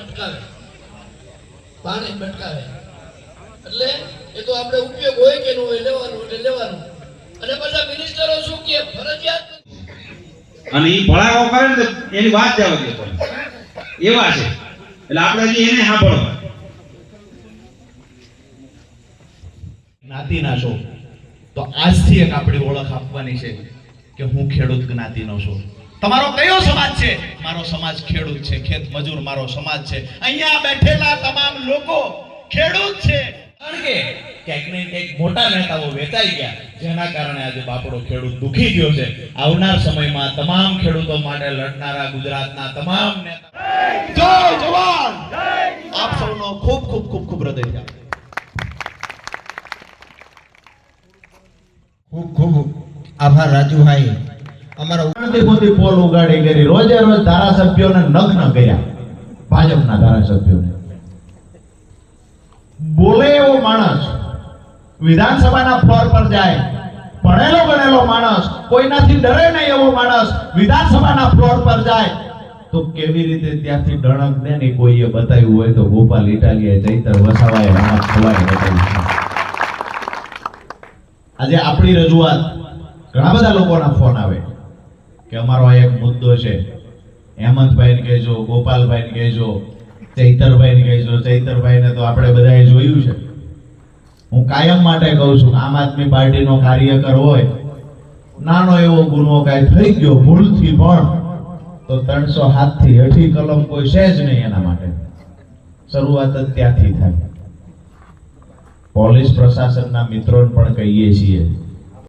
ભટકાવે પાણી ભટકાવે એટલે એ તો આપણે ઉપયોગ હોય કે ન હોય લેવાનું એટલે લેવાનું. અને બધા મિનિસ્ટરો શું કે ફરજિયાત અને એ ભળાવો કરે ને એની વાત જવા દે એવા છે. એટલે આપણે હજી એને સાંભળવા. જ્ઞાતિના છો. તો આજથી એક આપણી ઓળખ આપવાની છે કે હું ખેડૂત જ્ઞાતિનો છું. તમારો કયો સમાજ છે? મારો સમાજ ખેડૂત છે ખેત મજૂર મારો સમાજ છે. અહીંયા બેઠેલા તમામ લોકો ખેડૂત છે. કારણ કે ક્યાંક ને ક્યાંક મોટા નેતાઓ વેચાઈ ગયા જેના કારણે આજે બાપડો ખેડૂત દુખી ગયો છે. આવનાર સમયમાં તમામ ખેડૂતો માટે લડનારા ગુજરાતના તમામ નેતા જય જવાન! આપ સૌનો ખૂબ ખૂબ ખૂબ ખૂબ હૃદય આભાર. ખૂબ ખૂબ આભાર રાજુભાઈ. જાય તો કેવી રીતે ત્યાંથી ડણક દે ને કોઈએ બતાવ્યું હોય તો ગોપાલ ઇટાલિયા ચૈતર વસાવાએ માણસ આજે આપણી રજૂઆત ઘણા બધા લોકોના ફોન આવે. કે અમારો એક મુદ્દો છે. હેમંતભાઈને કહેજો, ગોપાલભાઈને કહેજો, ચૈતરભાઈને કહેજો. ચૈતરભાઈને તો આપણે બધાએ જોયું છે. હું કાયમ માટે કહું છું, આમ આદમી પાર્ટીનો કાર્યકર હોય, નાનો એવો ગુનો કાંઈ થઈ ગયો ભૂલથી પણ, તો ત્રણસો હાથથી અઢી કલમ કોઈ છે જ નહીં એના માટે. શરૂઆત જ ત્યાંથી થાય. પોલીસ પ્રશાસનના મિત્રોને પણ કહીએ છીએ